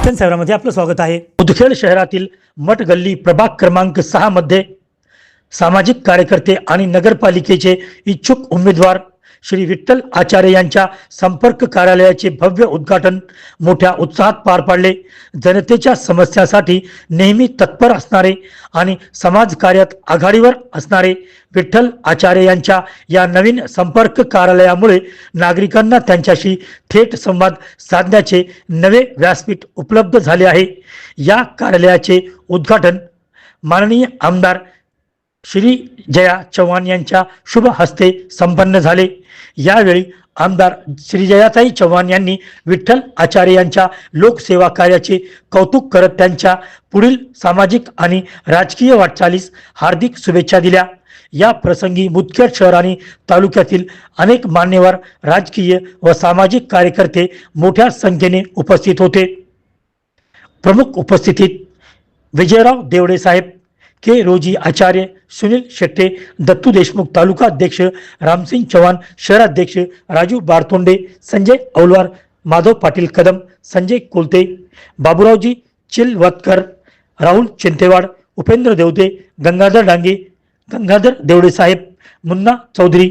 दर्शन सेवरामध्ये आपलं स्वागत आहे. मुदखेड शहरातील मठ गल्ली प्रभाग क्रमांक सहा मध्ये सामाजिक कार्यकर्ते आणि नगरपालिकेचे इच्छुक उमेदवार श्री विठ्ठल आचार्य यांच्या संपर्क कार्यालयाचे भव्य उद्घाटन मोठ्या उत्साहात पार पाडले. जनतेच्या समस्यासाठी नेहमी तत्पर असणारे आणि समाज कार्यात आघाडीवर असणारे विठ्ठल आचार्य यांच्या या नवीन संपर्क कार्यालयामुळे नागरिकांना त्यांच्याशी थेट संवाद साधण्याचे नवे व्यासपीठ उपलब्ध झाले आहे. या कार्यालयाचे उद्घाटन माननीय आमदार श्री जया चव्हाण यांच्या शुभ हस्ते संपन्न झाले. यावेळी आमदार श्रीजयाताई चव्हाण यांनी विठ्ठल आचार्य यांच्या लोकसेवा कार्याचे कौतुक करत त्यांच्या पुढील सामाजिक आणि राजकीय वाटचालीस हार्दिक शुभेच्छा दिल्या. या प्रसंगी मुदखेड शहर आणि तालुक्यातील अनेक मान्यवर राजकीय व सामाजिक कार्यकर्ते मोठ्या संख्येने उपस्थित होते. प्रमुख उपस्थितीत विजयराव देवडे साहेब के रोजी आचार्य सुनील शेट्टे दत्तू देशमुख तालुका अध्यक्ष रामसिंग चव्हाण शहराध्यक्ष राजू बारतोंडे संजय औलवार माधव पाटील कदम संजय कोलते बाबुरावजी चिलवतकर राहुल चिंतेवाड उपेंद्र देवते गंगाधर डांगे गंगाधर देवडे साहेब मुन्ना चौधरी.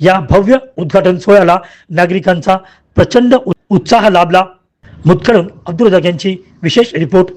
या भव्य उद्घाटन सोहळ्याला नागरिकांचा प्रचंड उ- उत्साह लाभला. मुतकडून अब्दुल यांची विशेष रिपोर्ट.